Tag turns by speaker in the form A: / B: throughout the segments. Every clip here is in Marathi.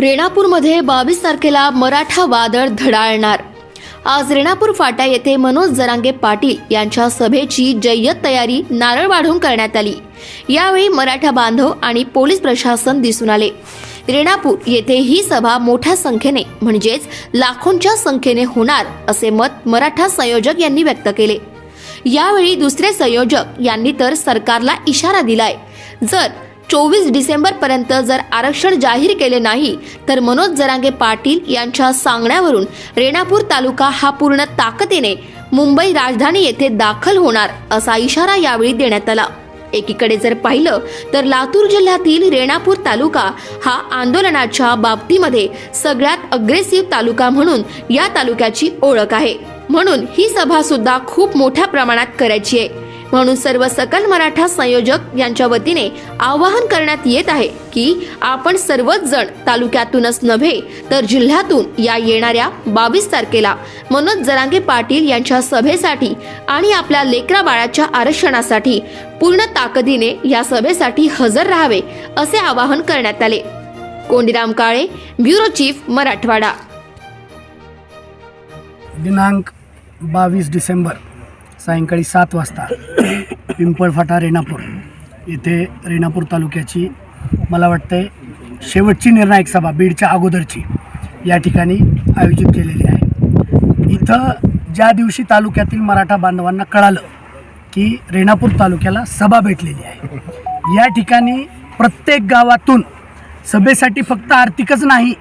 A: रेणापूरमध्ये बावीस तारखेला मराठा वादळ धडाळणार. आज रेणापूर फाटा येथे मनोज जरांगे पाटील यांच्या सभेची जय्यत तयारी नारळ वाढून करण्यात आली. यावेळी मराठा बांधव आणि पोलीस प्रशासन दिसून आले. रेणापूर येथे ही सभा मोठ्या संख्येने म्हणजेच लाखोंच्या संख्येने होणार असे मत मराठा संयोजक यांनी व्यक्त केले. यावेळी दुसरे संयोजक यांनी तर सरकारला इशारा दिलाय. जर चोवीस डिसेंबर पर्यंत जर आरक्षण जाहीर केले नाही तर मनोज जरांगे पाटील यांच्या सांगण्यावरून रेणापूर तालुका हा पूर्ण ताकदीने मुंबई राजधानी येथे दाखल होणार असा इशारा यावेळी देण्यात आला. एकीकडे जर पाहिलं तर लातूर जिल्ह्यातील रेणापूर तालुका हा आंदोलनाच्या बाबतीमध्ये सगळ्यात अग्रेसिव्ह तालुका म्हणून या तालुक्याची ओळख आहे. म्हणून ही सभा सुद्धा खूप मोठ्या प्रमाणात करायची आहे. म्हणून सर्व सकल मराठा संयोजक यांच्या वतीने आवाहन करण्यात येत आहे की आपण सर्वच जण तालुक्यातूनच नव्हे तर जिल्ह्यातून या येणाऱ्या बावीस तारखेला मनोज जरांगे पाटील यांच्या सभेसाठी आणि आपल्या लेकरा बाळाच्या आरक्षणासाठी पूर्ण ताकदीने या सभेसाठी हजर राहावे असे आवाहन करण्यात आले. Kondiram Kale bureau chief Marathwada.
B: दिनांक बावीस डिसेंबर. सायंकाळी सात वाजता पिंपळफाटा रेणापूर येथे रेणापूर तालुक्याची मला वाटते शेवटची निर्णायक सभा बीडच्या अगोदरची या ठिकाणी आयोजित केलेली आहे. इथं ज्या दिवशी तालुक्यातील मराठा बांधवांना कळालं की रेणापूर तालुक्याला सभा भेटलेली आहे या ठिकाणी प्रत्येक गावातून सभेसाठी फक्त आर्थिकच नाही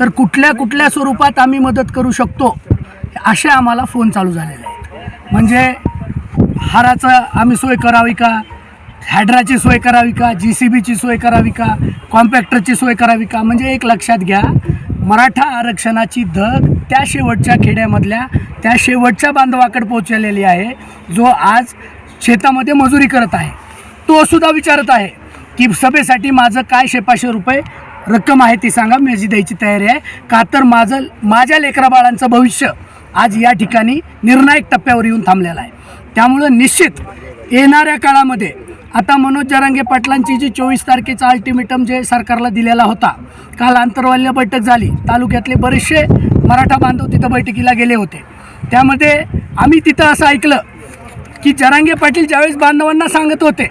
B: तर कुठल्या कुठल्या स्वरूपात आम्ही मदत करू शकतो असे आम्हाला फोन चालू झालेले आहेत. म्हणजे हाराचं आम्ही सोय करावी का? हॅड्राची सोय करावी का? जी सी बीची सोय करावी का? कॉम्पॅक्टरची सोय करावी का? म्हणजे एक लक्षात घ्या मराठा आरक्षणाची धग त्या शेवटच्या खेड्यामधल्या त्या शेवटच्या बांधवाकडे पोहोचलेली आहे जो आज शेतामध्ये मजुरी करत आहे. तो सुद्धा विचारत आहे की सभेसाठी माझं काय शेपाशे रुपये रक्कम आहे ती सांगा माझी द्यायची तयारी आहे. का तर माझं माझ्या लेकराबाळांचं भविष्य आज या ठिकाणी निर्णायक टप्प्यावर येऊन थांबलेला आहे. त्यामुळं निश्चित येणाऱ्या काळामध्ये आता मनोज जरांगे पाटलांची जी चोवीस तारखेचा अल्टिमेटम जे सरकारला दिलेला होता काल आंतरवाल्य बैठक झाली तालुक्यातले बरेचसे मराठा बांधव तिथं बैठकीला गेले होते. त्यामध्ये आम्ही तिथं असं ऐकलं की जरांगे पाटील ज्यावेळेस बांधवांना सांगत होते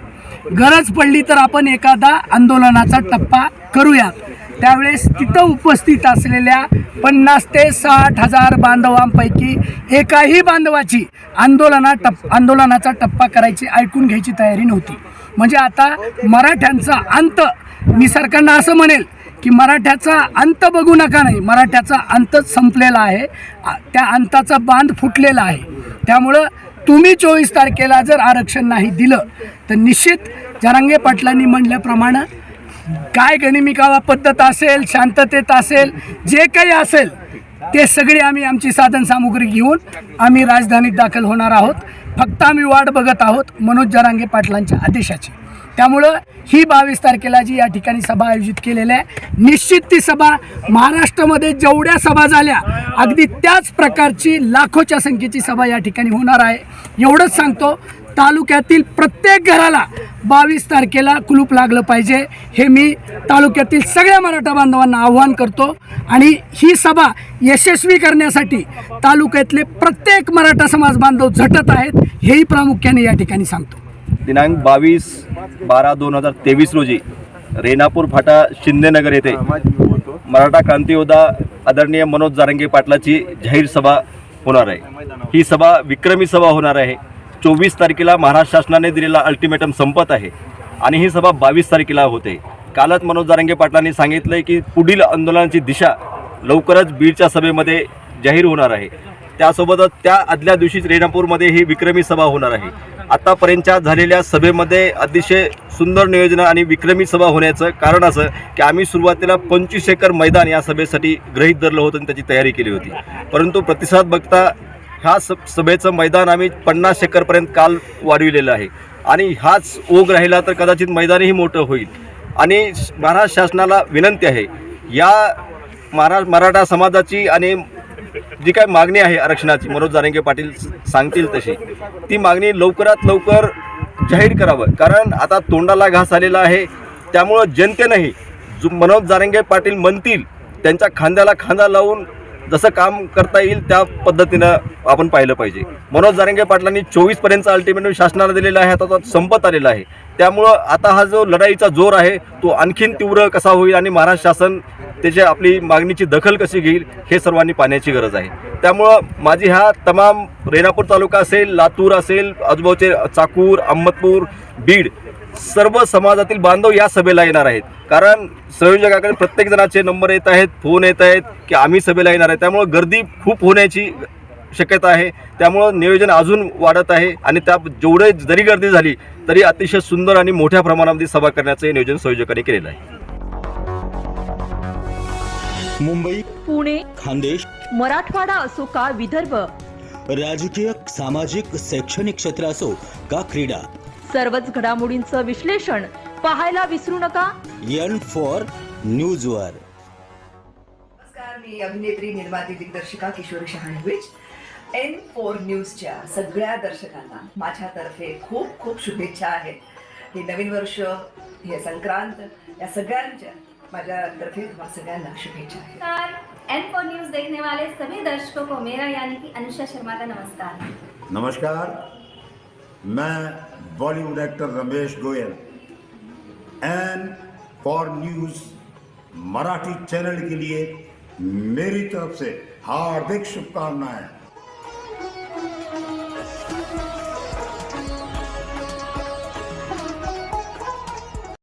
B: गरज पडली तर आपण एखादा आंदोलनाचा टप्पा करूयात. त्यावेळेस तिथं उपस्थित असलेल्या पन्नास ते साठ हजार बांधवांपैकी एकाही बांधवाची आंदोलना टप आंदोलनाचा टप्पा करायची ऐकून घ्यायची तयारी नव्हती. म्हणजे आता मराठ्यांचा अंत मी सरकारनं असं म्हणेल की मराठ्याचा अंत बघू नका नाही मराठ्याचा अंतच संपलेला आहे त्या अंताचा बांध फुटलेला आहे. त्यामुळं तुम्ही चोवीस तारखेला जर आरक्षण नाही दिलं तर निश्चित जरांगे पाटलांनी म्हटल्याप्रमाणे काय गणिमिकावा पद्धत असेल शांततेत असेल जे काही असेल ते सगळे आम्ही आमची साधन सामुग्री घेऊन आम्ही राजधानीत दाखल होणार आहोत. फक्त आम्ही वाट बघत आहोत मनोज जरांगे पाटलांच्या आदेशाची. त्यामुळं ही बावीस तारखेला जी या ठिकाणी सभा आयोजित केलेली आहे निश्चित ती सभा महाराष्ट्रामध्ये जेवढ्या सभा झाल्या अगदी त्याच प्रकारची लाखोच्या संख्येची सभा या ठिकाणी होणार आहे. एवढंच सांगतो तालुक्यातील प्रत्येक घराला बावीस तारखेला कुलूप लागलं पाहिजे. हे मी तालुक्यातील सगळ्या मराठा बांधवांना आव्हान करतो. आणि ही सभा यशस्वी करण्यासाठी तालुक्यातले प्रत्येक मराठा समाज बांधव झटत आहेत हेही प्रामुख्याने या ठिकाणी सांगतो.
C: दिनांक बावीस बारा दोन हजार तेवीस रोजी रेणापूर फाटा शिंदेनगर येथे मराठा क्रांतीयोद्धा आदरणीय मनोज जारंगे पाटलाची जाहीर सभा होणार आहे. ही सभा विक्रमी सभा होणार आहे. चोवीस तारखेला महाराष्ट्र शासनाने दिलेला अल्टिमेटम संपत आहे. आणि ही सभा बावीस तारखेला होते. कालच मनोज जारंगे पाटलांनी सांगितलं आहे की पुढील आंदोलनाची दिशा लवकरच बीडच्या सभेमध्ये जाहीर होणार आहे. त्यासोबतच त्या आदल्या दिवशीच रेणापूरमध्ये ही विक्रमी सभा होणार आहे. आत्तापर्यंतच्या झालेल्या सभेमध्ये अतिशय सुंदर नियोजन आणि विक्रमी सभा होण्याचं कारण असं की आम्ही सुरुवातीला पंचवीस एकर मैदान या सभेसाठी गृहीत धरलं होतं आणि त्याची तयारी केली होती. परंतु प्रतिसाद बघता ह्या स सभेचं मैदान आम्ही पन्नास एकरपर्यंत काल वाढविलेलं आहे. आणि हाच ओघ राहिला तर कदाचित मैदानही मोठं होईल. आणि श- महाराष्ट्र शासनाला विनंती आहे या महारा मराठा समाजाची आणि जी काय मागणी आहे आरक्षणाची मनोज जारंगे पाटील सांगतील तशी ती मागणी लवकरात लवकर जाहीर करावं. कारण आता तोंडाला घास आलेला आहे. त्यामुळं जनतेनंही जो मनोज जारंगे पाटील म्हणतील त्यांच्या खांद्याला खांदा लावून जसं काम करता येईल त्या पद्धतीनं आपण पाहिलं पाहिजे. मनोज जारंगे पाटलांनी चोवीसपर्यंतचा अल्टिमेटम म्हणजे शासनाला दिलेला आहे आता तो संपत आलेला आहे. त्यामुळं आता हा जो लढाईचा जोर आहे तो आणखीन तीव्र कसा होईल आणि महाराष्ट्र शासन त्याच्या आपली मागणीची दखल कशी घेईल हे सर्वांनी पाहण्याची गरज आहे. त्यामुळं माझी ह्या तमाम रेणापूर तालुका असेल लातूर असेल आजूबाजूचे चाकूर अहमदपूर बीड सर्व समाजातील बांधव या सभेला येणार आहेत. कारण संयोजकाकडे प्रत्येक जणाचे नंबर येत आहेत फोन येत आहेत की आम्ही सभेला येणार आहे. त्यामुळं गर्दी खूप होण्याची शक्यता आहे. त्यामुळं नियोजन अजून वाढत आहे आणि त्या जेवढे जरी गर्दी झाली तरी अतिशय सुंदर आणि मोठ्या प्रमाणामध्ये सभा करण्याचं हे नियोजन संयोजकांनी केलेलं आहे.
D: मुंबई
E: पुणे
D: खानदेश
E: मराठवाडा असो का विदर्भ?
D: राजकीय सामाजिक शैक्षणिक क्षेत्र असो का क्रीडा?
E: सर्वच घडामोडींचं विश्लेषण पाहायला विसरू नका.
D: एन फॉर न्यूज वर.
F: नमस्कार मी अभिनेत्री निर्माती दिग्दर्शिका किशोरी शहाणविच एन फोर न्यूजच्या सगळ्या दर्शकांना माझ्यातर्फे खूप खूप शुभेच्छा आहेत. हे नवीन वर्ष हे संक्रांत या सगळ्यांच्या माझ्यातर्फे तुम्हाला सगळ्यांना शुभेच्छा आहेत.
G: एन फोर न्यूज देखने वाले सभी दर्शकों को मेरा यानी कि अनुषा शर्मा का नमस्कार.
H: नमस्कार मैं Bollywood actor Ramesh Goyal N for news Marathi channel के लिए मेरी तरफ़ से हार्दिक शुभकामनाएँ।